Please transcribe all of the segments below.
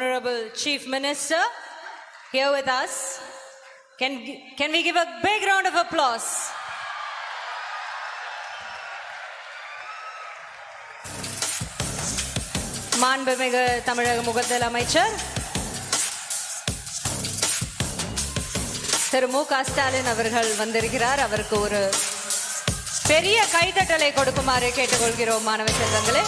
Honorable Chief Minister here with us. Can, can we give a big round of applause? மாண்புமிகு தமிழக முகத்தல் அமைச்சர் திரு மு க ஸ்டாலின் அவர்கள் வந்திருக்கிறார் அவருக்கு ஒரு பெரிய கைதட்டலை கொடுக்குமாறு கேட்டுக்கொள்கிறோம் மாணவ செல்வங்களே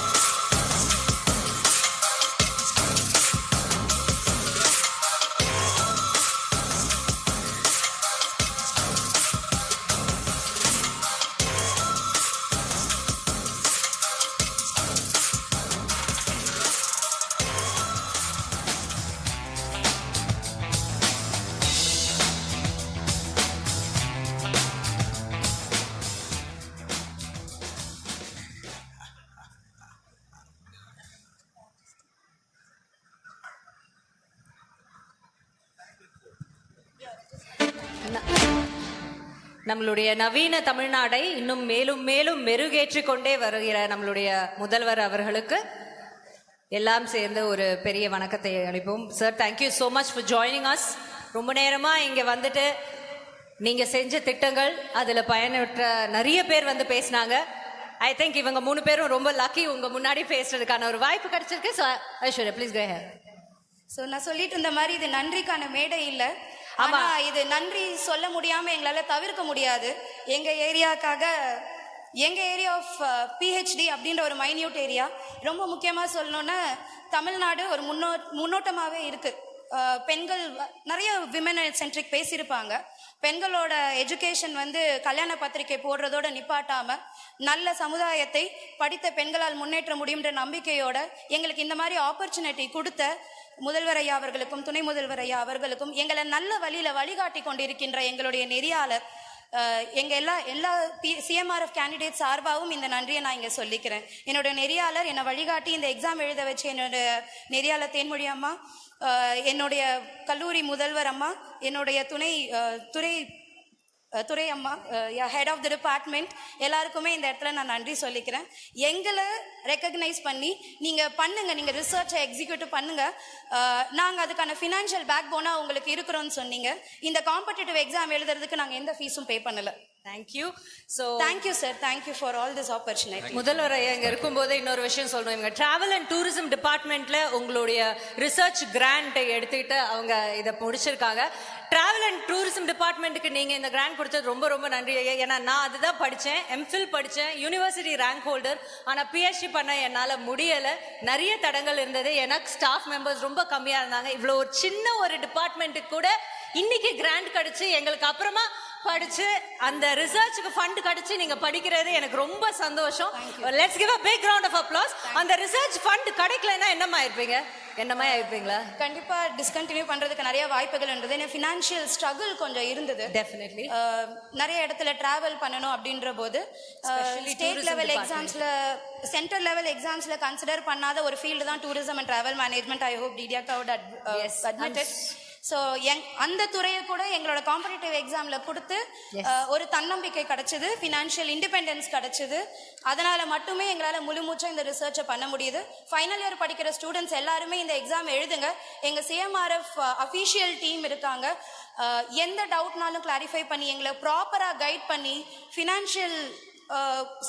நம்மளுடைய நவீன தமிழ்நாடை இன்னும் மேலும் மேலும் மெருகேற்றி கொண்டே வருகிற நம்மளுடைய முதல்வர் அவர்களுக்கு எல்லாம் சேர்ந்து ஒரு பெரிய வணக்கத்தை அளிப்போம். Sir thank you so much for joining us ரொம்ப நேரமாக இங்கே வந்துட்டு நீங்கள் செஞ்ச திட்டங்கள் அதில் பயனற்ற நிறைய பேர் வந்து பேசினாங்க. ஐ திங்க் இவங்க மூணு பேரும் ரொம்ப லக்கி உங்கள் முன்னாடி பேசுறதுக்கான ஒரு வாய்ப்பு கிடைச்சிருக்கு. So Aishwarya please K so நான் சொல்லிட்டு இருந்த மாதிரி இது நன்றிக்கான மேடை இல்லை. ஆனா இது நன்றி சொல்ல முடியாம எங்களால தவிர்க்க முடியாது. எங்க ஏரியாக்காக எங்க ஏரியா ஆஃப் பிஹெச்டி uh, அப்படின்ற ஒரு மைன்யூட் ஏரியா ரொம்ப முக்கியமா சொல்லணும்னா தமிழ்நாடு ஒரு முன்னோ முன்னோட்டமாகவே இருக்கு. Uh, பெண்கள் நிறைய விமன் சென்ட்ரிக் பேசியிருப்பாங்க. பெண்களோட எஜுகேஷன் வந்து கல்யாண பத்திரிக்கை போடுறதோட நிப்பாட்டாம நல்ல சமுதாயத்தை படித்த பெண்களால் முன்னேற்ற முடியுன்ற நம்பிக்கையோட எங்களுக்கு இந்த மாதிரி ஆப்பர்ச்சுனிட்டி கொடுத்த முதல்வர் ஐயா அவர்களுக்கும் துணை முதல்வர் ஐயா அவர்களுக்கும் எங்களை நல்ல வழியில் வழிகாட்டி கொண்டிருக்கின்ற எங்களுடைய நெறியாளர் எங்கள் எல்லா எல்லா எல்லா சிஎம்ஆர்எஃப் கேண்டிடேட் சார்பாகவும் இந்த நன்றியை நான் இங்கே சொல்லிக்கிறேன். என்னோட நெறியாளர் என்னை வழிகாட்டி இந்த எக்ஸாம் எழுத வச்சு என்னோட நெறியாளர் தேன்மொழி அம்மா என்னுடைய கல்லூரி முதல்வர் அம்மா என்னுடைய துணை துறை துறை அம்மா ஹெட் ஆஃப் த டிபார்ட்மெண்ட் எல்லாருக்குமே இந்த இடத்துல நான் நன்றி சொல்லிக்கிறேன். எங்களை ரெக்கக்னைஸ் பண்ணி நீங்கள் பண்ணுங்கள் நீங்கள் ரிசர்ச்சை எக்ஸிக்யூட்டிவ் பண்ணுங்கள் நாங்கள் அதுக்கான ஃபினான்ஷியல் பேக் போனாக உங்களுக்கு இருக்கிறோன்னு சொன்னீங்க. இந்த காம்படிட்டிவ் எக்ஸாம் எழுதுறதுக்கு நாங்கள் எந்த ஃபீஸும் பே பண்ணலை. Thank you so thank you sir thank you for all this opportunity முதல்வர் இங்க இருக்கும்போது இன்னொரு விஷயம் சொல்லணும் இவங்க டிராவல் அண்ட் டூரிசம் டிபார்ட்மெண்ட்ல உங்களுடைய ரிசர்ச் கிராண்டை எடுத்துக்கிட்டு அவங்க இதை முடிச்சிருக்காங்க. டிராவல் அண்ட் டூரிசம் டிபார்ட்மெண்ட்டுக்கு நீங்க இந்த கிராண்ட் கொடுத்தது ரொம்ப ரொம்ப நன்றி ஏன்னா நான் அதுதான் படிச்சேன் எம்ஃபில் படிச்சேன் யூனிவர்சிட்டி ரேங்க் ஹோல்டர் ஆனா பிஹெச்டி பண்ண என்னால முடியல. நிறைய தடங்கள் இருந்தது. எனக்கு ஸ்டாஃப் மெம்பர்ஸ் ரொம்ப கம்மியா இருந்தாங்க. இவ்வளோ ஒரு சின்ன ஒரு டிபார்ட்மெண்ட்டுக்கு கூட இன்னைக்கு கிராண்ட் கிடைச்சு எங்களுக்கு அப்புறமா படிச்சு அந்த ரிசர்ச்சுக்கு ஃபண்ட் கிடைச்சு நீங்க படிக்கிறது எனக்கு ரொம்ப சந்தோஷம். Let's give a big round of applause அந்த ரிசர்ச் ஃபண்ட் கிடைக்கலன்னா என்னமா இருப்பீங்க? என்னமா இருப்பீங்களா? கண்டிப்பா டிஸ்கண்டினியூ பண்றதுக்கு நிறைய வாய்ப்புகள் இருந்தது. ஏன்னா ஃபினான்ஷியல் ஸ்ட்ரகிள் கொஞ்சம் இருந்தது. டெஃபினெட்லி நிறைய இடத்துல டிராவல் பண்ணணும் அப்படின்ற போது ஸ்டேட் லெவல். எக்ஸாம்ஸ்ல சென்ட்ரல் லெவல் எக்ஸாம்ஸ்ல கன்சிடர் பண்ணாத ஒரு ஃபீல்டு தான் tourism and travel management I hope டிடியா கவுட் Yes. அட்மிட்டட் ஸோ எங் அந்த துறையை கூட எங்களோட காம்படிட்டிவ் எக்ஸாம்ல கொடுத்து ஒரு தன்னம்பிக்கை கிடைச்சது ஃபினான்ஷியல் இண்டிபெண்டன்ஸ் கிடைச்சது. அதனால மட்டுமே எங்களால முழு மூச்சா இந்த ரிசர்ச்சை பண்ண முடியுது. ஃபைனல் இயர் படிக்கிற ஸ்டூடெண்ட்ஸ் எல்லாருமே இந்த எக்ஸாம் எழுதுங்க. எங்க சிஎம்ஆர்எஃப் அஃபீஷியல் டீம் இருக்காங்க. எந்த டவுட்னாலும் கிளாரிஃபை பண்ணி எங்களை ப்ராப்பரா கைட் பண்ணி ஃபினான்ஷியல்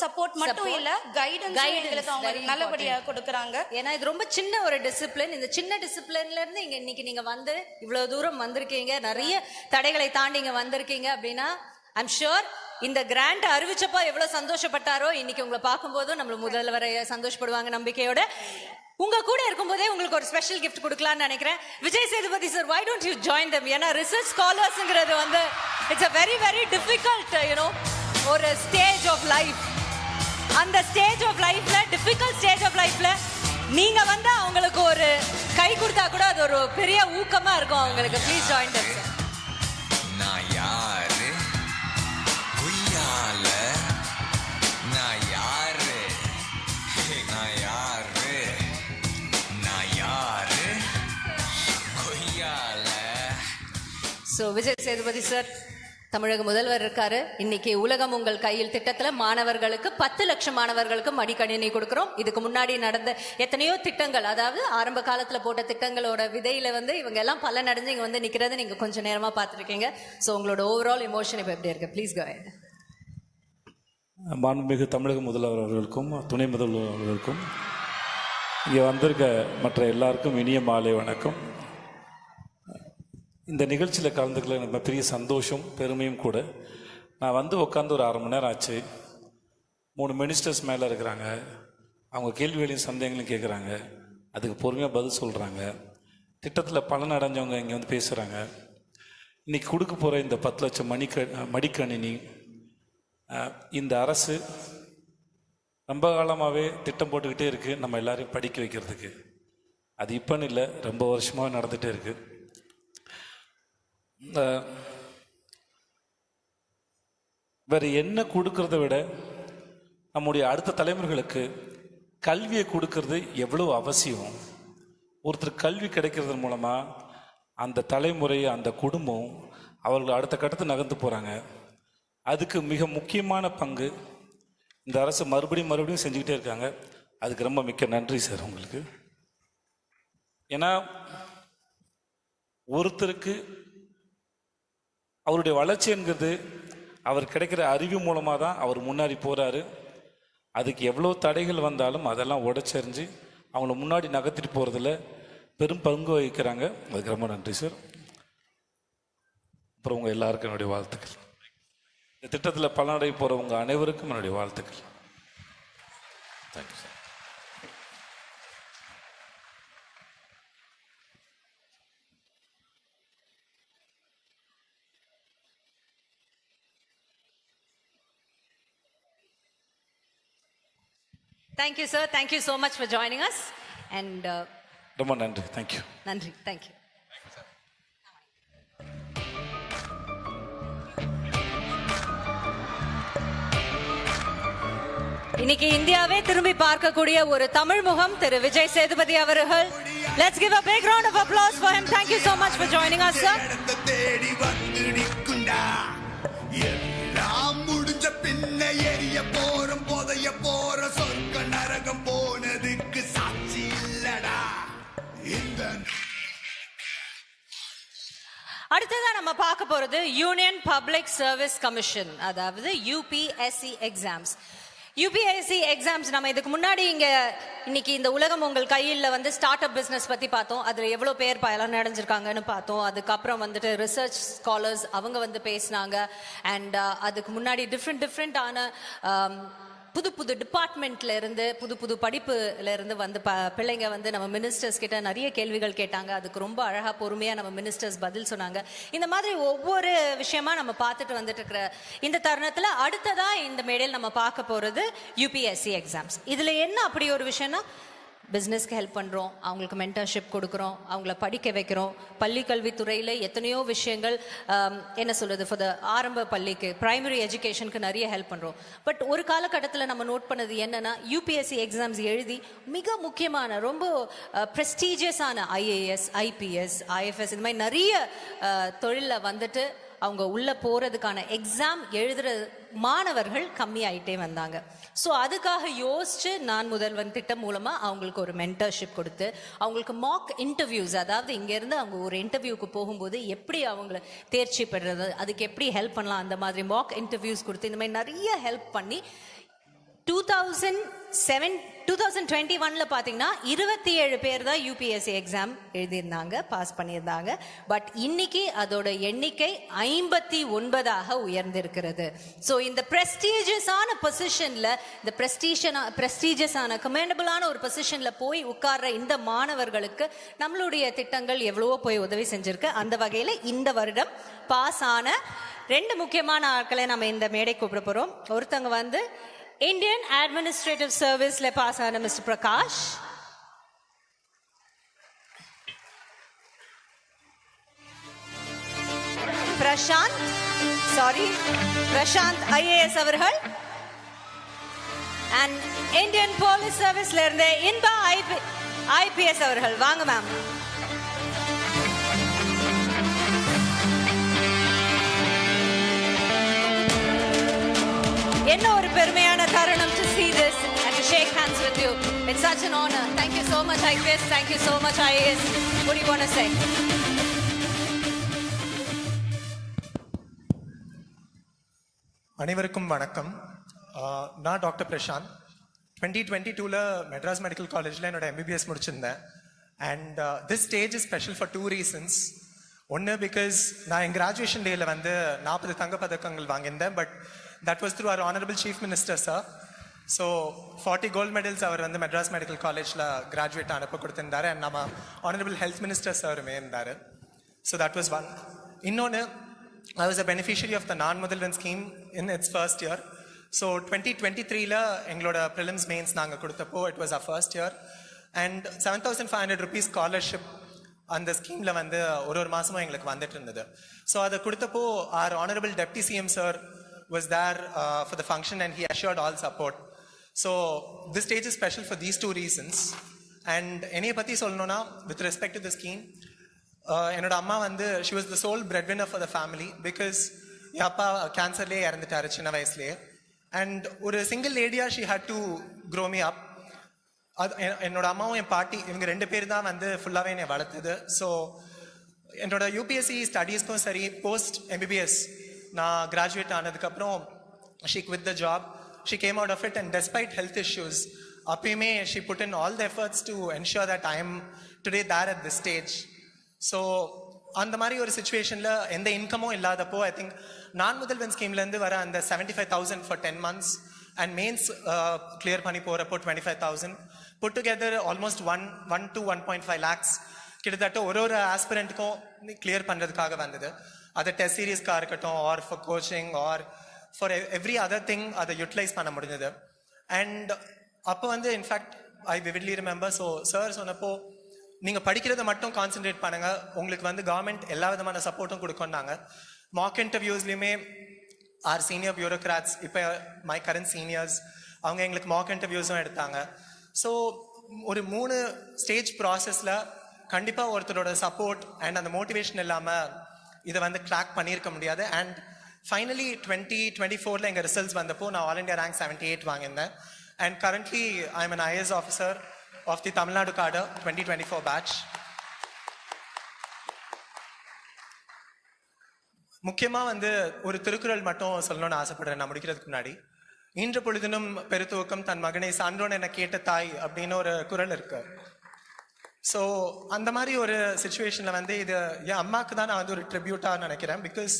சப்போர்ட் மட்டும். இல்ல கைடன்ஸ் எங்களுக்கு அவங்க நல்லபடியா கொடுக்கறாங்க. ஏன்னா இது ரொம்ப சின்ன ஒரு டிசிப்ளின் இந்த சின்ன டிசிப்ளின்ல இருந்து இங்க இன்னைக்கு நீங்க வந்து இவ்வளவு தூரம் வந்திருக்கீங்க. நிறைய தடைகளை தாண்டி இங்க வந்திருக்கீங்க அப்படின்னா ஐம் ஷுர் இந்த கிராண்ட் அறிவிச்சப்போ எவ்வளவு சந்தோஷப்பட்டாரோ இன்னைக்கு உங்களை பார்க்கும்போதும் நம்ம முதல்வரை சந்தோஷப்படுவாங்க நம்பிக்கையோட. உங்க கூட இருக்கும்போதே உங்களுக்கு ஒரு ஸ்பெஷல் கிஃப்ட் கொடுக்கலாம்னு நினைக்கிறேன். Vijay Sethupathi sir why don't you join them ஏன்னா ரிசர்ச் ஸ்காலர்ஸ்ங்கிறது வந்து it's a very very difficult you know ஒரு ஸ்டேஜ் ஆஃப் லைஃப் அந்த ஸ்டேஜ் ஆஃப் லைஃப்ல டிஃபிகல்ட் ஸ்டேஜ் ஆஃப் லைஃப்ல நீங்க வந்து அவங்களுக்கு ஒரு கை கொடுத்தா கூட அது ஒரு பெரிய ஊக்கமா இருக்கும் அவங்களுக்கு. ப்ளீஸ் ஜாயின் தம் நான் யாரு? பொய்யால? நான் யாரு? நான் யாரு? நான் யாரு? கொய்யால ஸோ விஜய் சேதுபதி சார் தமிழக முதல்வர் இருக்காரு. இன்னைக்கு உலகம் உங்கள் கையில் திட்டத்துல மாணவர்களுக்கு பத்து லட்சம் மாணவர்களுக்கு மடிக்கணினி கொடுக்கிறோம். இதுக்கு முன்னாடி நடந்த எத்தனையோ திட்டங்கள் அதாவது ஆரம்ப காலத்துல போட்ட திட்டங்களோட விதையில வந்து இவங்க எல்லாம் பல நடந்து இங்க வந்து நிக்கிறத நீங்க கொஞ்ச நேரமா பார்த்துருக்கீங்க. ஸோ உங்களோட ஓவரால் எமோஷன் இப்போ எப்படி இருக்கு? ப்ளீஸ் கோ மாண்புமிகு தமிழக முதல்வர் அவர்களுக்கும் துணை முதல்வர் அவர்களுக்கும் இங்கே வந்திருக்க மற்ற எல்லாருக்கும் இனிய மாலை வணக்கம். இந்த நிகழ்ச்சியில் கலந்துக்கல எனக்கு பெரிய சந்தோஷம் பெருமையும் கூட. நான் வந்து உட்காந்து ஒரு அரை மணி நேரம் ஆச்சு. மூணு மினிஸ்டர்ஸ் மேலே இருக்கிறாங்க. அவங்க கேள்விகளையும் சந்தேகங்களையும் கேட்குறாங்க அதுக்கு பொறுமையாக பதில் சொல்கிறாங்க திட்டத்தில் பலன் அடைஞ்சவங்க இங்கே வந்து பேசுகிறாங்க இன்னைக்கு கொடுக்க போகிற இந்த பத்து லட்சம் மணிக்க மடிக்கணினி இந்த அரசு ரொம்ப காலமாகவே திட்டம் போட்டுக்கிட்டே இருக்குது நம்ம எல்லாரையும் படிக்க வைக்கிறதுக்கு. அது இப்போன்னு இல்லை ரொம்ப வருஷமாக நடந்துகிட்டே இருக்குது வேற என்ன கொடுக்கறத விட நம்முடைய அடுத்த தலைமுறைகளுக்கு கல்வியை கொடுக்கறது எவ்வளோ அவசியம்? ஒருத்தர் கல்வி கிடைக்கிறது மூலமாக அந்த தலைமுறை அந்த குடும்பம் அவர்கள் அடுத்த கட்டத்தை நகர்ந்து போகிறாங்க அதுக்கு மிக முக்கியமான பங்கு இந்த அரசு மறுபடியும் மறுபடியும் செஞ்சுக்கிட்டே இருக்காங்க. அதுக்கு ரொம்ப மிக்க நன்றி சார் உங்களுக்கு. ஏன்னா ஒருத்தருக்கு அவருடைய வளர்ச்சி என்கிறது அவர் கிடைக்கிற அறிவு மூலமாக தான் அவர் முன்னாடி போகிறாரு அதுக்கு எவ்வளோ தடைகள் வந்தாலும் அதெல்லாம் உடச்சரிஞ்சு அவங்கள முன்னாடி நகர்த்திட்டு போகிறதுல பெரும் பங்கு வகிக்கிறாங்க. அதுக்கு ரொம்ப நன்றி சார். அப்புறம் உங்கள் எல்லாருக்கும் என்னுடைய வாழ்த்துக்கள். இந்த திட்டத்தில் பலனடை போகிறவங்க அனைவருக்கும் என்னுடைய வாழ்த்துக்கள். Thank you sir thank you sir thank you so much for joining us and ரொம்ப நன்றி. தேங்க்யூ நன்றி. தேங்க்யூ இன்னைக்கு இந்தியாவே திரும்பி பார்க்கக்கூடிய ஒரு தமிழ் முகம் திரு விஜய் சேதுபதி அவர்கள். Let's give a big round of applause for him. Thank you so much for joining us sir. இடத்தை தேடி வந்து நிற்குண்டா எல்லாம் முடிஞ்ச பின்ன எரிய போறோம் புதைய போற சொர்க்க நரகம் போனதுக்கு சாட்சி இல்லடா. இந்த அடுத்ததா நம்ம பார்க்க போறது யூனியன் பப்ளிக் சர்வீஸ் கமிஷன் அதாவது யூபிஎஸ்சி எக்ஸாம்ஸ் யூபிஎஸ்சி எக்ஸாம்ஸ் நம்ம இதுக்கு முன்னாடி இங்க இன்னைக்கு இந்த உலகம் உங்கள் கையில் வந்து ஸ்டார்ட் அப் பிஸ்னஸ் பத்தி பார்த்தோம். அதுல எவ்வளவு பேர் பயன் அடைஞ்சிருக்காங்கன்னு பார்த்தோம். அதுக்கப்புறம் வந்துட்டு ரிசர்ச் ஸ்காலர்ஸ் அவங்க வந்து பேசினாங்க. அண்ட் uh, அதுக்கு முன்னாடி டிஃப்ரெண்ட் டிஃப்ரெண்டான புது புது டிபார்ட்மெண்ட்ல இருந்து புது புது படிப்புல இருந்து வந்து ப பிள்ளைங்க வந்து நம்ம மினிஸ்டர்ஸ் கிட்ட நிறைய கேள்விகள் கேட்டாங்க. அதுக்கு ரொம்ப அழகா பொறுமையா நம்ம மினிஸ்டர்ஸ் பதில் சொன்னாங்க. இந்த மாதிரி ஒவ்வொரு விஷயமா நம்ம பார்த்துட்டு வந்துட்டு இருக்கிற இந்த தருணத்துல அடுத்ததா இந்த மேடையில் நம்ம பார்க்க போறது யூபிஎஸ்சி எக்ஸாம்ஸ் இதுல என்ன அப்படி ஒரு விஷயம்னா பிஸ்னஸ்க்கு ஹெல்ப் பண்ணுறோம் அவங்களுக்கு மென்டர்ஷிப் கொடுக்குறோம் அவங்கள படிக்க வைக்கிறோம். பள்ளி கல்வித்துறையில் எத்தனையோ விஷயங்கள் என்ன சொல்கிறது ஃபார் த ஆரம்ப பள்ளிக்கு ப்ரைமரி எஜுகேஷனுக்கு நிறைய ஹெல்ப் பண்ணுறோம் பட் ஒரு காலகட்டத்தில் நம்ம நோட் பண்ணது என்னென்னா யூபிஎஸ்சி எக்ஸாம்ஸ் எழுதி மிக முக்கியமான ரொம்ப ப்ரெஸ்டீஜியஸான ஐஏஎஸ் ஐபிஎஸ் ஐஎஃப்எஸ் இந்த மாதிரி நிறைய தொழிலில் வந்துட்டு அவங்க உள்ள போறதுக்கான எக்ஸாம் எழுதுற மாணவர்கள் கம்மியாயிட்டே வந்தாங்க. ஸோ அதுக்காக யோசிச்சு நான் முதல்வன் திட்டம் மூலமா அவங்களுக்கு ஒரு மென்டர்ஷிப் கொடுத்து அவங்களுக்கு மாக் இன்டர்வியூஸ் அதாவது இங்கேருந்து அவங்க ஒரு இன்டர்வியூக்கு போகும்போது எப்படி அவங்கள தேர்ச்சி பெறுறது அதுக்கு எப்படி ஹெல்ப் பண்ணலாம் அந்த மாதிரி மாக் இன்டர்வியூஸ் கொடுத்து இந்த மாதிரி நிறைய ஹெல்ப் பண்ணி two thousand seven two thousand twenty ஒன்ல பார்த்தீங்கன்னா இருபத்தி ஏழு பேர் தான் யூபிஎஸ்சி எக்ஸாம் எழுதியிருந்தாங்க பாஸ் பண்ணியிருந்தாங்க. பட் இன்னைக்கு அதோட எண்ணிக்கை ஐம்பத்தி ஒன்பதாக உயர்ந்திருக்கிறது. ஸோ இந்த ப்ரெஸ்டீஜியஸான பொசிஷனில் இந்த ப்ரெஸ்டீஷனா ப்ரெஸ்டீஜியஸான கமெண்டபிளான ஒரு பொசிஷனில் போய் உட்கார்ற இந்த மாணவர்களுக்கு நம்மளுடைய திட்டங்கள் எவ்வளவோ போய் உதவி செஞ்சிருக்கு. அந்த வகையில் இந்த வருடம் பாஸ் ஆன ரெண்டு முக்கியமான ஆட்களை நம்ம இந்த மேடை கூப்பிட போகிறோம் ஒருத்தவங்க வந்து இந்தியன் அட்மினிஸ்ட்ரேட்டிவ் சர்வீஸில் பாஸ் ஆன mister Prakash Prashanth sorry Prashanth IAS அவர்கள். அண்ட் இந்தியன் போலீஸ் சர்வீஸ்ல இருந்து இன்பா ஐபி ஐபிஎஸ் அவர்கள். வாங்க மேம் என்ன ஒரு பெருமையான தருணம் to see this and to shake hands with you. It's such an honor. Thank you so much, IPS. Thank you so much, IAS. What do you want to say? அனைவருக்கும் வணக்கம் நான் doctor Prashanth twenty twenty டூவில் Madras medical காலேஜில் என்னோட MBBS முடிச்சிருந்தேன் and this stage is special for two reasons ஒன்று because நான் என் graduation டேயில் வந்து நாற்பது தங்க பதக்கங்கள் வாங்கியிருந்தேன் but that was through our honourable chief minister sir so forty gold medals அவர் வந்து மெட்ராஸ் மெடிக்கல் காலேஜில் கிராஜுவேட் அனுப்ப கொடுத்திருந்தாரு. அண்ட் நம்ம ஆனரபிள் ஹெல்த் மினிஸ்டர் சாருமே இருந்தார். ஸோ தட் வாஸ் ஒன் இன்னொன்று I was a beneficiary of the non-முதல்வன் scheme in its first year. So 2023ல எங்களோட ப்ரிலிம்ஸ் மெயின்ஸ் நாங்கள் கொடுத்தப்போ it was a first year and seven thousand five hundred rupees scholarship அந்த ஸ்கீமில் வந்து ஒரு ஒரு மாதமும் எங்களுக்கு வந்துட்டு இருந்தது. ஸோ அதை கொடுத்தப்போ our honourable deputy CM sir was there uh, for the function and he assured all support. So this stage is special for these two reasons. And என்னைய பத்தி சொல்லணும்னா with respect to the scheme uh, என்னோட அம்மா வந்து she was the sole breadwinner for the family because என் அப்பா கேன்சர்லேயே இறந்துட்டாரு சின்ன வயசுலேயே அண்ட் ஒரு single லேடியா she had to grow me up அது என்னோட அம்மாவும் என் பாட்டி இவங்க ரெண்டு பேர் தான் வந்து ஃபுல்லாகவே என்னை வளர்த்தது ஸோ என்னோட யூபிஎஸ்சி ஸ்டடீஸ்க்கும் சரி போஸ்ட் எம்பிபிஎஸ் நான் கிராஜுவேட் ஆனதுக்கப்புறம் she with the job she came out of it and despite health issues அப்பயுமே she put in all the efforts to ensure that I am today there at the stage so அந்த மாதிரி ஒரு சுச்சுவேஷனில் எந்த இன்கமும் இல்லாதப்போ I think நான் முதல்வன் ஸ்கீம்லேருந்து வர அந்த seventy five thousand for ten months and mains clear பண்ணி போகிறப்போ twenty five thousand put together almost one one two one point five lakhs கிட்டத்தட்ட ஒரு ஒரு ஆஸ்பிரண்ட்டுக்கும் கிளியர் பண்ணுறதுக்காக வந்தது. அது டெஸ்ட் சீரீஸ்க்காக இருக்கட்டும் or for coaching or for every other thing அதை யூட்டிலைஸ் பண்ண முடிஞ்சது. அண்ட் அப்போ வந்து in fact I vividly remember so sir சொன்னப்போ நீங்கள் படிக்கிறத மட்டும் கான்சென்ட்ரேட் பண்ணுங்கள் உங்களுக்கு வந்து கவர்மெண்ட் எல்லா விதமான சப்போர்ட்டும் கொடுக்கணுன்னாங்க மார்க் இன்டர்வியூஸ்லையுமே ஆர் சீனியர் பியூரோக்ராட்ஸ் இப்போ மை கரண்ட் சீனியர்ஸ் அவங்க எங்களுக்கு மார்க் இன்டர்வியூஸும் எடுத்தாங்க. ஸோ ஒரு மூணு ஸ்டேஜ் ப்ராசஸில் கண்டிப்பாக ஒருத்தரோட சப்போர்ட் அண்ட் அந்த மோட்டிவேஷன் இல்லாமல் இதை வந்து கிராக் பண்ணியிருக்க முடியாது. அண்ட் ஃபைனலி டுவெண்ட்டி டுவெண்ட்டி ஃபோரில் எங்கள் ரிசல்ட்ஸ் வந்தப்போ நான் all India rank seventy eight வாங்கியிருந்தேன் and currently I am an IAS officer of the Tamil Nadu card twenty twenty four batch முக்கியமாக வந்து ஒரு திருக்குறள் மட்டும் சொல்லணும்னு ஆசைப்படுறேன் நான் முடிக்கிறதுக்கு முன்னாடி. இன்று பொழுதினும் பெருத்துவக்கம் தன் மகனை சான்றோன் என கேட்ட தாய் அப்படின்னு ஒரு குரல் இருக்கு. ஸோ அந்த மாதிரி ஒரு சுச்சுவேஷனில் வந்து இது என் அம்மாவுக்கு தான் நான் வந்து ஒரு ட்ரிபியூட்டாக நினைக்கிறேன். பிகாஸ்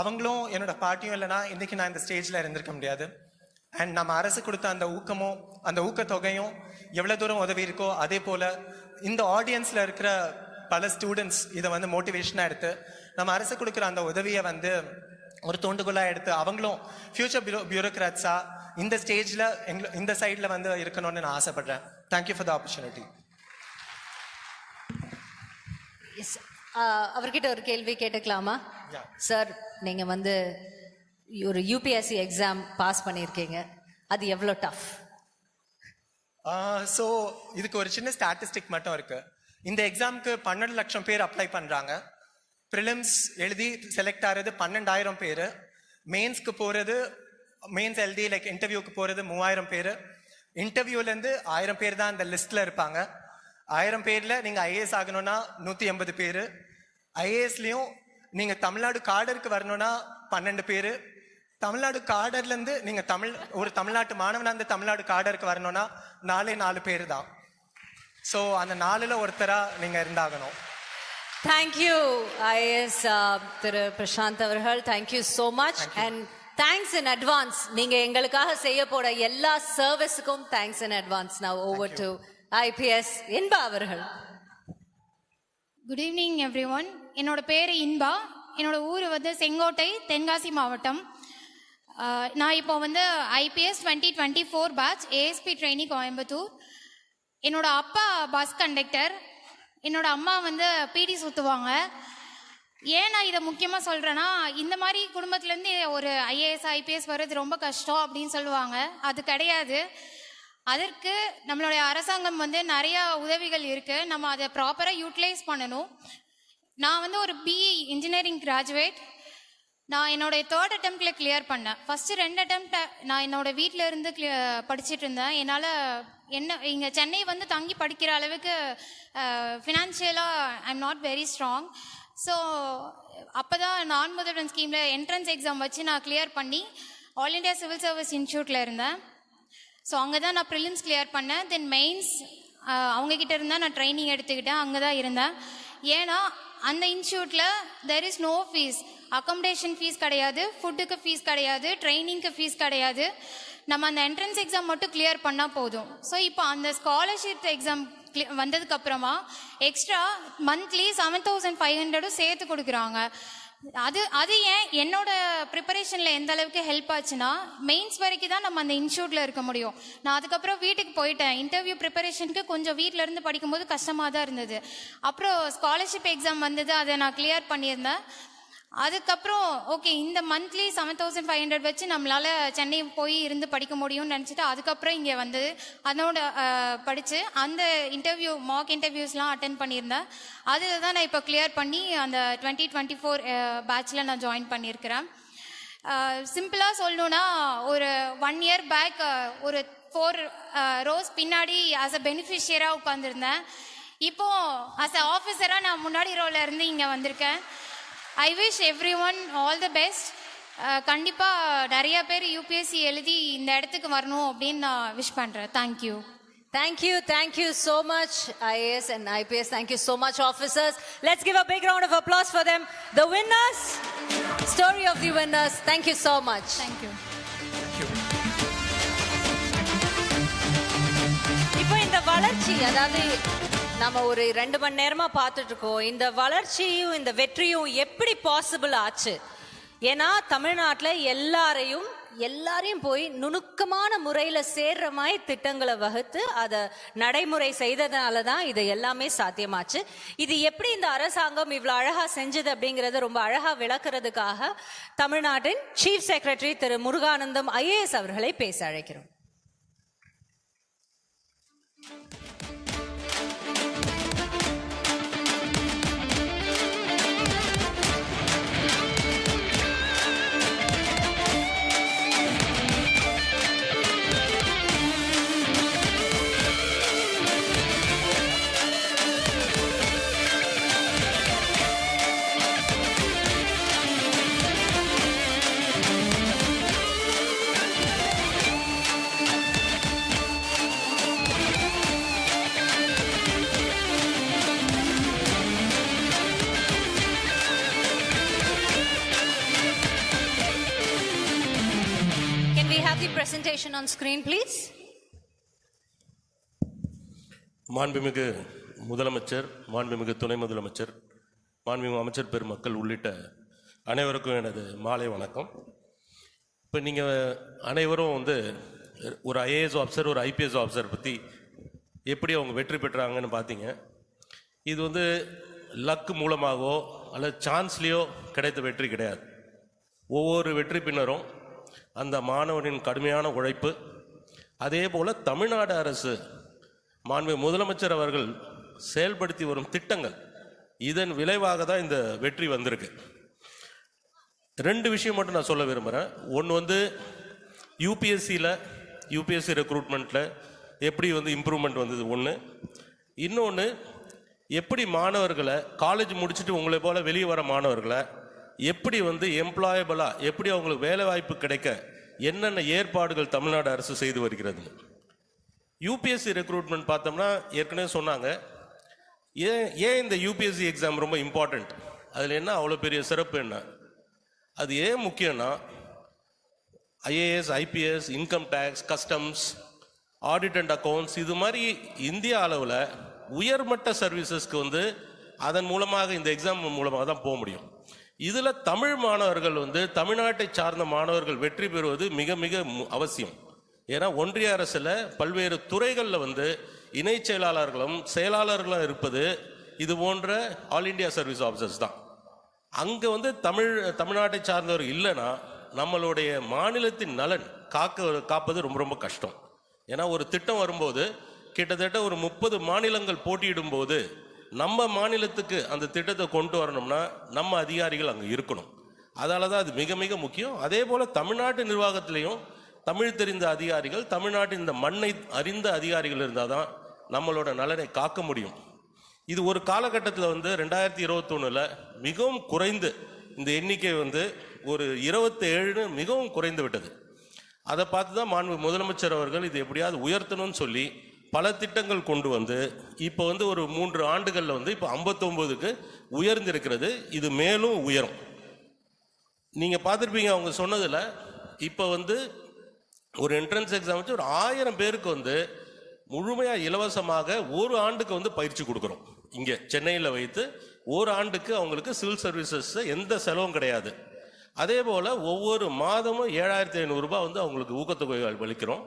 அவங்களும் என்னோட பாட்டியும் இல்லைனா இன்றைக்கி நான் இந்த ஸ்டேஜில் இருந்திருக்க முடியாது. அண்ட் நம்ம அரசு கொடுத்த அந்த ஊக்கமும் அந்த ஊக்கத்தொகையும் எவ்வளோ தூரம் உதவி இருக்கோ அதே போல் இந்த ஆடியன்ஸில் இருக்கிற பல ஸ்டூடெண்ட்ஸ் இதை வந்து மோட்டிவேஷனாக எடுத்து நம்ம அரசு கொடுக்குற அந்த உதவியை வந்து ஒரு தூண்டுகோலாக எடுத்து அவங்களும் ஃபியூச்சர் பியூரோ பியூரோக்ராட்ஸாக இந்த ஸ்டேஜில் எங்க இந்த சைடில் வந்து இருக்கணும்னு நான் ஆசைப்படுறேன். Thank you for the opportunity yes அவர்கிட்ட ஒரு கேள்வி கேட்டுக்கலாமா. சார் நீங்க வந்து ஒரு யூபிஎஸ்சி எக்ஸாம் பாஸ் பண்ணியிருக்கீங்க. அது எவ்வளோ டஃப் ஸோ இதுக்கு ஒரு சின்ன ஸ்டாட்டிஸ்டிக் மட்டும் இருக்கு. இந்த எக்ஸாம்க்கு பன்னெண்டு லட்சம் பேர் அப்ளை பண்றாங்க. ப்ரிலிம்ஸ் எழுதி செலக்ட் ஆகிறது பன்னெண்டாயிரம் பேர். மெயின்ஸ்க்கு போறது மெயின்ஸ் எழுதி லைக் இன்டர்வியூக்கு போறது மூவாயிரம் பேர். இன்டர்வியூலேருந்து ஆயிரம் பேர் தான் அந்த லிஸ்ட்ல இருப்பாங்க. ஆயிரம் பேர்ல நீங்க ஐஏஎஸ் ஆகணும்னா நூத்தி எண்பது பேர். ஐஏஎஸ்லயும் நீங்க தமிழ்நாடு காடருக்கு வரணும்னா பன்னெண்டு பேர். தமிழ்நாடு காடர்ல இருந்து நீங்க தமிழ் ஒரு தமிழ்நாட்டு மாணவனா இருந்து தமிழ்நாடு காடருக்கு வரணும்னா நாலே நாலு பேர் தான். ஸோ அந்த நாலுல ஒருத்தரா நீங்க இருந்தாகணும். Thank you IAS Thiru Prashanth அவர்கள். Thank you so much and thanks in advance நீங்க எங்களுக்காக செய்ய போற எல்லா சர்வீஸுக்கும் தேங்க்ஸ் இன் அட்வான்ஸ் நான் ஓவர் டு ஐபிஎஸ் இன்பா அவர்கள். குட் ஈவினிங் எவ்ரி ஒன் என்னோட பேர் இன்பா. என்னோட ஊர் வந்து செங்கோட்டை தென்காசி மாவட்டம். நான் இப்போ வந்து IPS twenty twenty four batch ASP trainee Coimbatore. என்னோட அப்பா பஸ் கண்டக்டர் என்னோட அம்மா வந்து பிடி சுற்றுவாங்க ஏன் நான் இதை முக்கியமாக சொல்கிறேன்னா இந்த மாதிரி குடும்பத்துலேருந்து ஒரு ஐஏஎஸ் ஐபிஎஸ் வர்றது ரொம்ப கஷ்டம் அப்படின்னு சொல்லுவாங்க. அது கிடையாது. அதற்கு நம்மளுடைய அரசாங்கம் வந்து நிறைய உதவிகள் இருக்கு. நம்ம அதை ப்ராப்பராக யூட்டிலைஸ் பண்ணணும். நான் வந்து ஒரு பிஇ இன்ஜினியரிங் கிராஜுவேட் நான் என்னோட தேர்ட் அட்டம்ப்ட்ல கிளியர் பண்ணேன். ஃபர்ஸ்ட் ரெண்டு அட்டம்ப்ட் நான் என்னோட வீட்டில் இருந்து clear- படிச்சிட்டு இருந்தேன். என்னால் என்ன இங்கே சென்னை வந்து தங்கி படிக்கிற அளவுக்கு ஃபினான்ஷியலாக I am not very strong so அப்போ தான் நான் முதல்வன் ஸ்கீமில் என்ட்ரன்ஸ் எக்ஸாம் வச்சு நான் கிளியர் பண்ணி ஆல் இண்டியா சிவில் சர்வீஸ் இன்ஸ்டியூட்டில் இருந்தேன். ஸோ அங்கே தான் நான் ப்ரிலிம்ஸ் கிளியர் பண்ணேன். தென் மெயின்ஸ் அவங்க கிட்ட இருந்தால் நான் ட்ரைனிங் எடுத்துக்கிட்டேன். அங்கே தான் இருந்தேன். ஏன்னா அந்த இன்ஸ்டியூட்டில் there is no fees accommodation fees கிடையாது. ஃபுட்டுக்கு ஃபீஸ் கிடையாது. ட்ரைனிங்க்கு ஃபீஸ் கிடையாது. நம்ம அந்த என்ட்ரன்ஸ் எக்ஸாம் மட்டும் கிளியர் பண்ணால் போதும். ஸோ இப்போ அந்த ஸ்காலர்ஷிப் எக்ஸாம் வந்ததுக்கப்புறமா extra monthly seven thousand five ஹண்ட்ரடும் சேர்த்து கொடுக்குறாங்க. அது அது ஏன் என்னோட ப்ரிப்பரேஷனில் எந்த அளவுக்கு ஹெல்ப் ஆச்சுன்னா மெயின்ஸ் வரைக்கும் தான் நம்ம அந்த இன்ஸ்டியூட்டில் இருக்க முடியும். நான் அதுக்கப்புறம் வீட்டுக்கு போயிட்டேன். இன்டர்வியூ ப்ரிப்பரேஷனுக்கு கொஞ்சம் வீட்டில் இருந்து படிக்கும்போது கஷ்டமாக தான் இருந்தது. அப்புறம் ஸ்காலர்ஷிப் எக்ஸாம் வந்தது அதை நான் கிளியர் பண்ணியிருந்தேன். அதுக்கப்புறம் ஓகே இந்த monthly seven thousand five hundred வச்சு நம்மளால சென்னை போய் இருந்து படிக்க முடியும்னு நினச்சிட்டு அதுக்கப்புறம் இங்கே வந்தது அதோட படித்து அந்த இன்டர்வியூ மாக் இன்டர்வியூஸ்லாம் அட்டன் பண்ணியிருந்தேன். அதில் தான் நான் இப்போ கிளியர் பண்ணி அந்த டுவெண்ட்டி டுவெண்ட்டி ஃபோர் பேட்சில் நான் ஜாயின் பண்ணியிருக்கிறேன். சிம்பிளாக சொல்லணுன்னா ஒரு ஒன் இயர் பேக் ஒரு ஃபோர் ரோஸ் பின்னாடி ஆஸ் அ பெனிஃபிஷியராக உட்காந்துருந்தேன் இப்போது ஆஸ் அ ஆஃபீஸராக நான் முன்னாடி ரோல இருந்து இங்கே வந்திருக்கேன். I wish everyone all the best கண்டிப்பாக நிறைய பேர் யூபிஎஸ்சி எழுதி இந்த இடத்துக்கு வரணும் அப்படின்னு நான் விஷ் பண்ணுறேன் thank you Thank you, thank you so much, IAS and IPS. Thank you so much, officers. Let's give a big round of applause for them. The winners, story of the winners. Thank you so much. Thank you இப்போ இந்த வளர்ச்சி அதாவது நம்ம ஒரு ரெண்டு மணி நேரமா பார்த்துட்டு இருக்கோம் இந்த வளர்ச்சியும் இந்த வெற்றியும் எப்படி பாசிபிள் ஆச்சு? ஏன்னா தமிழ்நாட்டில் எல்லாரையும் எல்லாரையும் போய் நுணுக்கமான முறையில் சேர்ற மாதிரி திட்டங்களை வகுத்து அதை நடைமுறை செய்ததுனால தான் இது எல்லாமே சாத்தியமாச்சு. இது எப்படி இந்த அரசாங்கம் இவ்வளோ அழகாக செஞ்சது அப்படிங்கிறத ரொம்ப அழகாக விளக்குறதுக்காக தமிழ்நாட்டின் chief secretary Thiru Muruganandam IAS அவர்களை பேச அழைக்கிறோம். On screen, please? மாண்புமிகு முதலமைச்சர் மாண்புமிகு துணை முதலமைச்சர் மாண்புமிகு அமைச்சர் பெருமக்கள் உள்ளிட்ட அனைவருக்கும் எனது மாலை வணக்கம். இப்போ நீங்கள் அனைவரும் வந்து ஒரு ஐஏஎஸ் ஆஃபீஸர் ஒரு ஐபிஎஸ் ஆஃபீஸர் பற்றி எப்படி அவங்க வெற்றி பெற்றாங்கன்னு பார்த்தீங்க இது வந்து லக் மூலமாகவோ அல்லது சான்ஸ்லேயோ கிடைத்த வெற்றி கிடையாது. ஒவ்வொரு வெற்றி பின்னரும் அந்த மாணவனின் கடுமையான உழைப்பு. அதே போல் தமிழ்நாடு அரசு மாண்பு முதலமைச்சர் அவர்கள் செயல்படுத்தி வரும் திட்டங்கள் இதன் விளைவாக தான் இந்த வெற்றி வந்திருக்கு. ரெண்டு விஷயம் மட்டும் நான் சொல்ல விரும்புகிறேன் ஒன்று வந்து யூபிஎஸ்சியில் யூபிஎஸ்சி ரெக்ரூட்மெண்ட்டில் எப்படி வந்து இம்ப்ரூவ்மெண்ட் வந்தது ஒன்று இன்னொன்று எப்படி மாணவர்களை காலேஜ் முடிச்சுட்டு உங்களை போல் வெளியே வர மாணவர்களை எப்படி வந்து எம்ப்ளாயபிளாக எப்படி அவங்களுக்கு வேலை வாய்ப்பு கிடைக்க என்னென்ன ஏற்பாடுகள் தமிழ்நாடு அரசு செய்து வருகிறது? யூபிஎஸ்சி ரெக்ரூட்மெண்ட் பார்த்தோம்னா ஏற்கனவே சொன்னாங்க. ஏன் ஏன் இந்த யூபிஎஸ்சி எக்ஸாம் ரொம்ப இம்பார்ட்டண்ட் அதில் என்ன அவ்வளோ பெரிய சிறப்பு என்ன? அது ஏன் முக்கியம்னா IAS IPS income tax customs audit and accounts இது மாதிரி இந்திய அளவில் உயர்மட்ட சர்வீசஸ்க்கு வந்து அதன் மூலமாக இந்த எக்ஸாம் மூலமாக தான் போக முடியும். இதில் தமிழ் மாணவர்கள் வந்து தமிழ்நாட்டை சார்ந்த மாணவர்கள் வெற்றி பெறுவது மிக மிக மு- அவசியம். ஏன்னா ஒன்றிய அரசில் பல்வேறு துறைகளில் வந்து இணை செயலாளர்களும் செயலாளர்களும் இருப்பது இது போன்ற ஆல் இந்தியா சர்வீஸ் ஆஃபீஸர்ஸ் தான். அங்கே வந்து தமிழ் தமிழ்நாட்டை சார்ந்தவர் இல்லைன்னா நம்மளுடைய மாநிலத்தின் நலன் காக்க காப்பது ரொம்ப ரொம்ப கஷ்டம். ஏன்னா ஒரு திட்டம் வரும்போது கிட்டத்தட்ட ஒரு முப்பது மாநிலங்கள் போட்டியிடும் போது நம்ம மாநிலத்துக்கு அந்த திட்டத்தை கொண்டு வரணும்னா நம்ம அதிகாரிகள் அங்கே இருக்கணும். அதால தான் அது மிக மிக முக்கியம். அதே போல் தமிழ்நாட்டு நிர்வாகத்திலையும் தமிழ் தெரிந்த அதிகாரிகள் தமிழ்நாட்டின் இந்த மண்ணை அறிந்த அதிகாரிகள் இருந்தால் தான் நம்மளோட நலனை காக்க முடியும். இது ஒரு காலகட்டத்தில் வந்து ரெண்டாயிரத்தி இருபத்தொன்னுல மிகவும் குறைந்து இந்த எண்ணிக்கை வந்து ஒரு இருபத்தேழுன்னு மிகவும் குறைந்து விட்டது. அதை பார்த்து தான் மாண்பு முதலமைச்சர் அவர்கள் இது எப்படியாவது உயர்த்தணும்னு சொல்லி பல திட்டங்கள் கொண்டு வந்து இப்போ வந்து ஒரு மூன்று ஆண்டுகளில் வந்து இப்போ ஐம்பத்தொம்போதுக்கு உயர்ந்திருக்கிறது. இது மேலும் உயரும். நீங்கள் பார்த்துருப்பீங்க அவங்க சொன்னதில் இப்போ வந்து ஒரு என்ட்ரன்ஸ் எக்ஸாம் வச்சு ஒரு ஆயிரம் பேருக்கு வந்து முழுமையாக இலவசமாக ஒரு ஆண்டுக்கு வந்து பயிற்சி கொடுக்குறோம். இங்கே சென்னையில் வைத்து ஒரு ஆண்டுக்கு அவங்களுக்கு சிவில் சர்வீசஸ் எந்த செலவும் கிடையாது. அதே போல் ஒவ்வொரு மாதமும் ஏழாயிரத்தி ஐநூறுரூபா வந்து அவங்களுக்கு ஊக்கத்தொகை அளிக்கிறோம்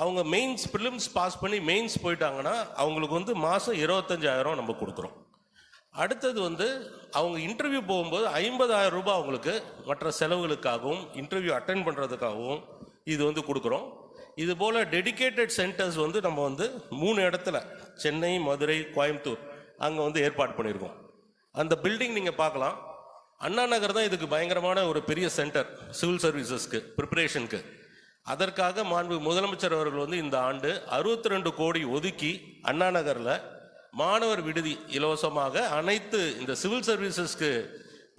அவங்க மெயின்ஸ் ப்ரிலிம்ஸ் பாஸ் பண்ணி மெயின்ஸ் போயிட்டாங்கன்னா அவங்களுக்கு வந்து மாதம் இருபத்தஞ்சாயிரம் நம்ம கொடுக்குறோம் அடுத்தது வந்து அவங்க இன்டர்வியூ போகும்போது ஐம்பதாயிரம் ரூபாய் அவங்களுக்கு மற்ற செலவுகளுக்காகவும் இன்டர்வியூ அட்டன் பண்ணுறதுக்காகவும் இது வந்து கொடுக்குறோம். இது போல் டெடிகேட்டட் சென்டர்ஸ் வந்து நம்ம வந்து மூணு இடத்துல சென்னை மதுரை கோயம்புத்தூர் அங்கே வந்து ஏற்பாடு பண்ணியிருக்கோம். அந்த பில்டிங் நீங்கள் பார்க்கலாம். அண்ணா நகர் தான் இதுக்கு பயங்கரமான ஒரு பெரிய சென்டர் சிவில் சர்வீசஸ்க்கு ப்ரிப்பரேஷனுக்கு அதற்காக மாண்பு முதலமைச்சர் அவர்கள் வந்து இந்த ஆண்டு அறுபத்தி ரெண்டு கோடி ஒதுக்கி அண்ணா நகரில் மாணவர் விடுதி இலவசமாக அனைத்து இந்த சிவில் சர்வீசஸ்க்கு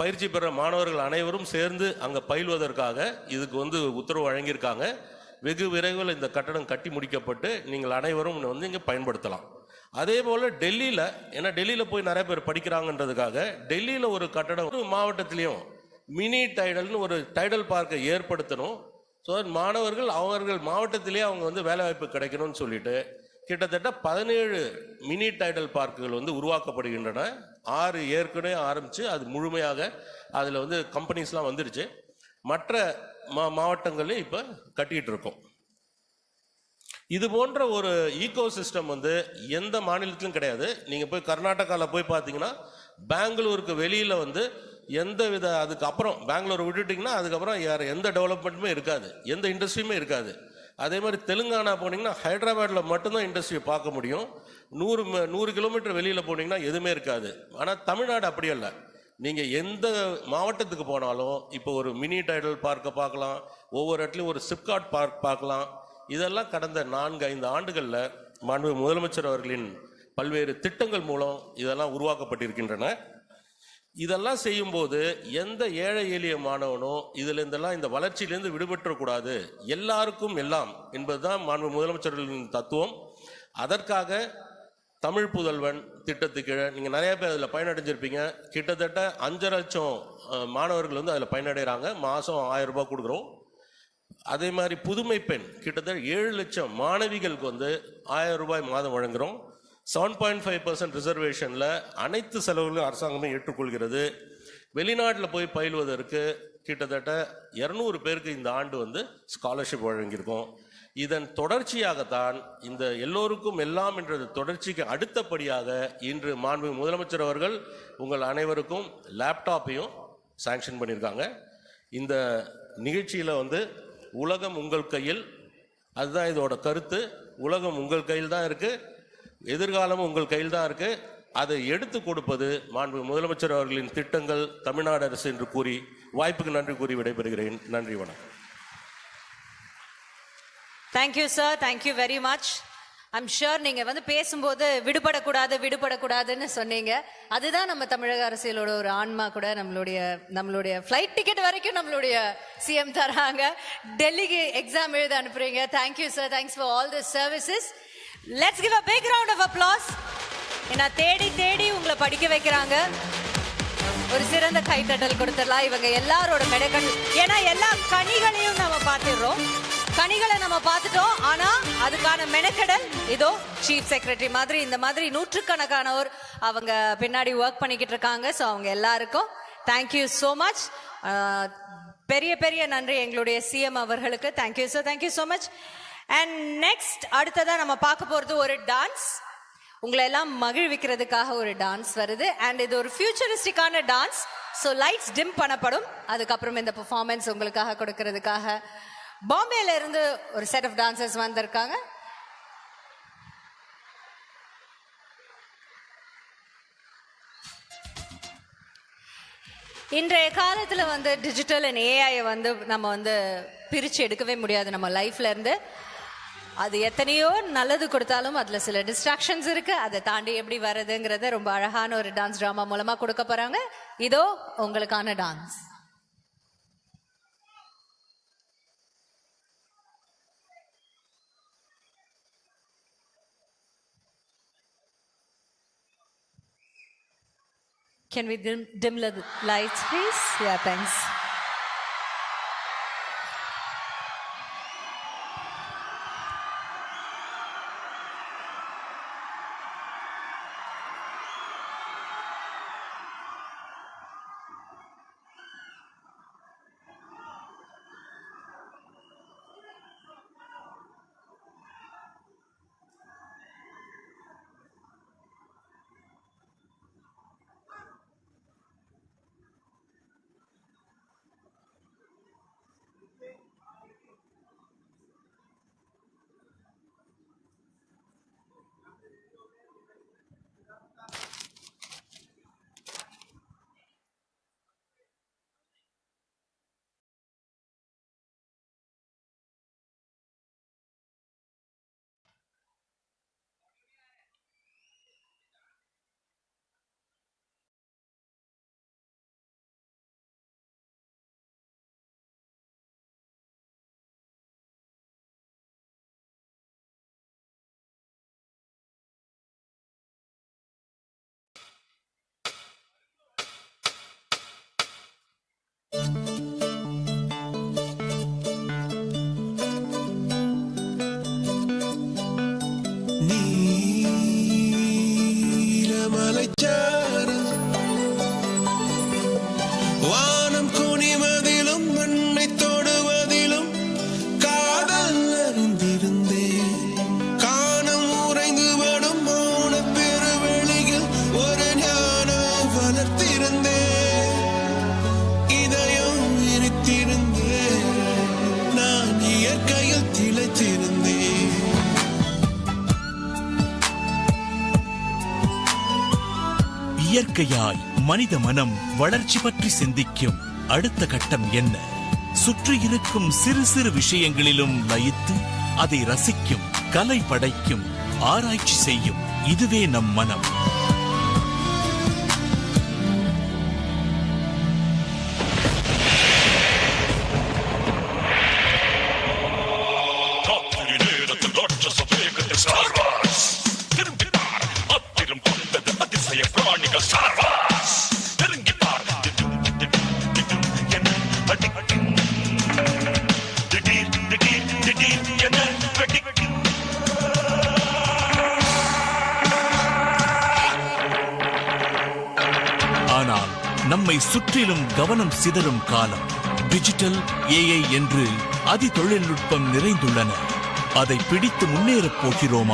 பயிற்சி பெற மாணவர்கள் அனைவரும் சேர்ந்து அங்கே பயில்வதற்காக இதுக்கு வந்து உத்தரவு வழங்கியிருக்காங்க. வெகு விரைவில் இந்த கட்டடம் கட்டி முடிக்கப்பட்டு நீங்கள் அனைவரும் வந்து இங்கே பயன்படுத்தலாம். அதே போல் டெல்லியில் ஏன்னா டெல்லியில் போய் நிறைய பேர் படிக்கிறாங்கன்றதுக்காக டெல்லியில் ஒரு கட்டடம் ஒரு மாவட்டத்திலையும் மினி டைடல்னு ஒரு டைடல் பார்க்கை ஏற்படுத்தணும். ஸோ மாணவர்கள் அவர்கள் மாவட்டத்திலே அவங்க வந்து வேலைவாய்ப்பு கிடைக்கணும்னு சொல்லிட்டு கிட்டத்தட்ட பதினேழு மினி டைடல் பார்க்குகள் வந்து உருவாக்கப்படுகின்றன. ஆறு ஏற்கனவே ஆரம்பித்து அது முழுமையாக அதில் வந்து கம்பெனிஸ்லாம் வந்துடுச்சு மற்ற மா மாவட்டங்களையும் இப்போ கட்டிகிட்டு இருக்கோம். இது போன்ற ஒரு ஈகோ சிஸ்டம் வந்து எந்த மாநிலத்திலும் கிடையாது. நீங்கள் போய் கர்நாடகாவில் போய் பார்த்தீங்கன்னா பெங்களூருக்கு வெளியில் வந்து எந்த வித அதுக்கு அப்புறம் பெங்களூர் விட்டுட்டிங்கன்னா அதுக்கப்புறம் யார் எந்த டெவலப்மெண்ட்டுமே இருக்காது. எந்த இண்டஸ்ட்ரியுமே இருக்காது. அதே மாதிரி தெலுங்கானா போனீங்கன்னா ஹைதராபாத்தில் மட்டும்தான் இண்டஸ்ட்ரியை பார்க்க முடியும். நூறு ம- நூறு கிலோமீட்டர் வெளியில் போனீங்கன்னா எதுவுமே இருக்காது. ஆனால் தமிழ்நாடு அப்படி அல்ல. நீங்கள் எந்த மாவட்டத்துக்கு போனாலும் இப்போ ஒரு மினி டைடல் பார்க்கை பார்க்கலாம் ஒவ்வொரு இடத்துலையும் ஒரு சிப்காட் பார்க் பார்க்கலாம். இதெல்லாம் கடந்த நான்கு ஐந்து ஆண்டுகளில் மாண்பு முதலமைச்சர் அவர்களின் பல்வேறு திட்டங்கள் மூலம் இதெல்லாம் உருவாக்கப்பட்டிருக்கின்றன. இதெல்லாம் செய்யும்போது எந்த ஏழை எளிய மாணவனோ இதுல இருந்தெல்லாம் இந்த வளர்ச்சியிலேருந்து விடுபற்றக்கூடாது எல்லாருக்கும் எல்லாம் என்பதுதான் மாண்பு முதலமைச்சர்களின் தத்துவம். அதற்காக தமிழ் புதல்வன் திட்டத்துக்கு கீழே நீங்கள் நிறைய பேர் அதில் பயனடைஞ்சிருப்பீங்க. கிட்டத்தட்ட அஞ்சரை லட்சம் மாணவர்கள் வந்து அதில் பயனடைகிறாங்க. மாதம் ஆயிரம் ரூபாய் கொடுக்குறோம். அதே மாதிரி புதுமை பெண் கிட்டத்தட்ட ஏழு லட்சம் மாணவிகளுக்கு வந்து ஆயிரம் ரூபாய் மாதம் வழங்குகிறோம் செவன் பாயிண்ட் ஃபைவ் பர்சன்ட் ரிசர்வேஷனில் அனைத்து செலவுகளும் அரசாங்கமே ஏற்றுக்கொள்கிறது. வெளிநாட்டில் போய் பயில்வதற்கு கிட்டத்தட்ட இரநூறு பேருக்கு இந்த ஆண்டு வந்து ஸ்காலர்ஷிப் வழங்கியிருக்கோம். இதன் தொடர்ச்சியாகத்தான் இந்த எல்லோருக்கும் எல்லாம் என்ற தொடர்ச்சிக்கு அடுத்தபடியாக இன்று மாண்பு முதலமைச்சர் அவர்கள் உங்கள் அனைவருக்கும் லேப்டாப்பையும் சாங்ஷன் பண்ணியிருக்காங்க. இந்த நிகழ்ச்சியில் வந்து உலகம் உங்கள் கையில் அதுதான் இதோட கருத்து. உலகம் உங்கள் கையில் தான் இருக்குது எதிர்காலமும் உங்கள் கையில் தான் இருக்கு. அதை எடுத்து கொடுப்பது மாண்பு முதலமைச்சர் அவர்களின் திட்டங்கள் தமிழ்நாடு அரசு என்று கூறி வாய்ப்புக்கு நன்றி கூறி விடைபெறுகிறேன். நன்றி வணக்கம். Thank you sir thank you very much I'm sure நீங்க வந்து பேசும்போது விடுபடக்கூடாது விடுபடக்கூடாதுன்னு சொன்னீங்க. அதுதான் நம்ம தமிழக அரசியலோட ஒரு ஆன்மா கூட நம்மளுடைய நம்மளுடைய ஃப்ளைட் டிக்கெட் வரைக்கும் நம்மளுடைய சிஎம் தராங்க. டெல்லிக்கு எக்ஸாம் எழுத அனுப்புறீங்க. Thank you sir thanks for all the services let's give a big round of applause ஏன்னா தேடி தேடி உங்களை படிக்க வைக்கிறாங்க. ஒரு சிறந்த கைத்தட்டல் கொடுத்துடலாம். இவங்க எல்லாரோட மெடக்கல் ஏன்னா எல்லா கனிகளையும் நம்ம பார்த்துடுறோம். கனிகளை நம்ம பார்த்துட்டோம். ஆனா அதுக்கான மெனக்கெடல் இதோ சீஃப் செக்ரட்டரி மாதிரி இந்த மாதிரி நூற்றுக்கணக்கானவர் அவங்க பின்னாடி ஒர்க் பண்ணிக்கிட்டு இருக்காங்க. ஸோ அவங்க எல்லாருக்கும் தேங்க்யூ ஸோ மச் பெரிய பெரிய நன்றி எங்களுடைய சிஎம் அவர்களுக்கு. Thank you sir thank you so much and next அடுத்ததா நம்ம பார்க்க போறது ஒரு டான்ஸ் உங்களை எல்லாம் மகிழ்விக்கிறதுக்காக ஒரு டான்ஸ் வருது. அண்ட் இது ஒரு ஃபியூச்சரிஸ்டிக்கான டான்ஸ் ஸோ லைட்ஸ் டிம் பண்ணப்படும். அதுக்கப்புறம் இந்த பெர்ஃபார்மன்ஸ் உங்களுக்காக கொடுக்கறதுக்காக. பாம்பேல இருந்து ஒரு செட் ஆஃப் டான்சர்ஸ் வந்திருக்காங்க. இன்றைய காலத்தில் வந்து டிஜிட்டல் அண்ட் ஏஐ வந்து நம்ம வந்து பிரித்து எடுக்கவே முடியாது நம்ம லைஃப்ல இருந்து. அது எத்தனையோ நல்லது கொடுத்தாலும் அதில் சில டிஸ்ட்ராக்ஷன்ஸ் இருக்கு அதை தாண்டி எப்படி வர்றதுங்கிறத ரொம்ப அழகான ஒரு டான்ஸ் டிராமா மூலமாக கொடுக்க போகிறாங்க இதோ உங்களுக்கான dance Can we dim, dim the lights, please? Yeah, thanks. மனித மனம் வளர்ச்சி பற்றி சிந்திக்கும். அடுத்த கட்டம் என்ன? சுற்றி இருக்கும் சிறு சிறு விஷயங்களிலும் லயித்து அதை ரசிக்கும் கலை படைக்கும் ஆராய்ச்சி செய்யும். இதுவே நம் மனம். சிதறும் காலம். டிஜிட்டல் ஏஐ என்று அதி தொழில்நுட்பம் நிறைந்துள்ளன. அதை பிடித்து முன்னேறப் போகிறோமா?